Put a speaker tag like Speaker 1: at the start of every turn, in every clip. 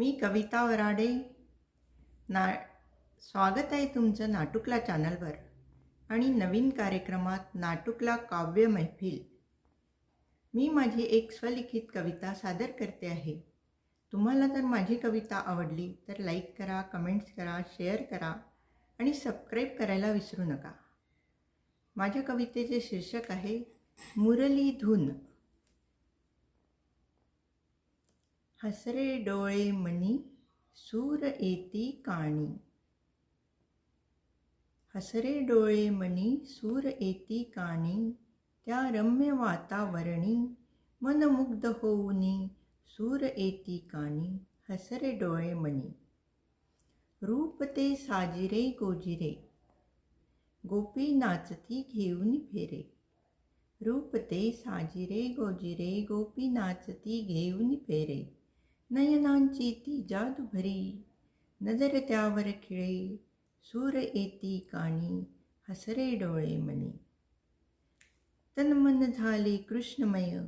Speaker 1: मी कविता वराडे ना स्वागत आहे तुमचं नाटुकला चॅनलवर आणि नवीन कार्यक्रमात नाटुकला काव्य मैफिल. मी माझी एक स्वलिखित कविता सादर करते आहे. तुम्हाला जर माझी कविता आवडली तर लाईक करा कमेंट्स करा शेअर करा आणि सबस्क्राईब करायला विसरू नका. माझ्या कवितेचे शीर्षक आहे मुरली धून हसरे डोळे मनी सूर येती काणी. हसरे डोळे मनी सूर येती काणी त्या रम्य वातावरणी मनमुग्ध होऊनी सूर येती काणी हसरे डोळे मनी. रूप ते साजिरे गोजिरे गोपी नाचती घेऊन फेरे. रूप ते साजिरे गोजिरे गोपी नाचती घेऊन फेरे. नयनांची ती जादू भरी. नजर त्यावर खिळे सूर येती काणी हसरे डोळे मनी. तनमन झाले कृष्णमय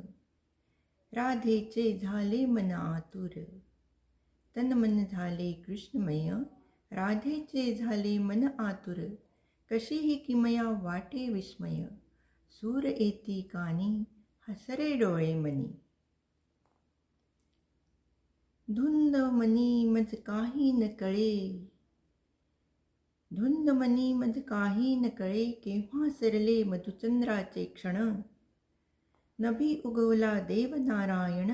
Speaker 1: राधेचे झाले मन आतुर. तनमन झाले कृष्णमय राधेचे झाले मन आतुर. कशीही किमया वाटे विस्मय सूर येती कानी हसरे डोळे मनी. धुंद मनी मज काही न कळे धुंद मनी मज काही न कळे केव्हा सरले मधुचंद्राचे क्षण। नभी उगवला देवनारायण।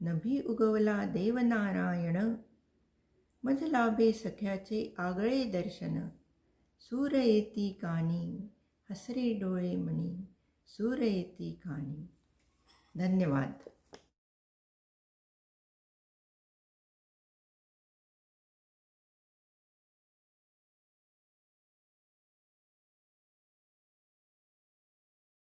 Speaker 1: नभी उगवला देवनारायण। मज लाभे सख्याचे आगळे दर्शन। सूर येती कानी हसरे डोळे मणी सूर येती कानी। धन्यवाद।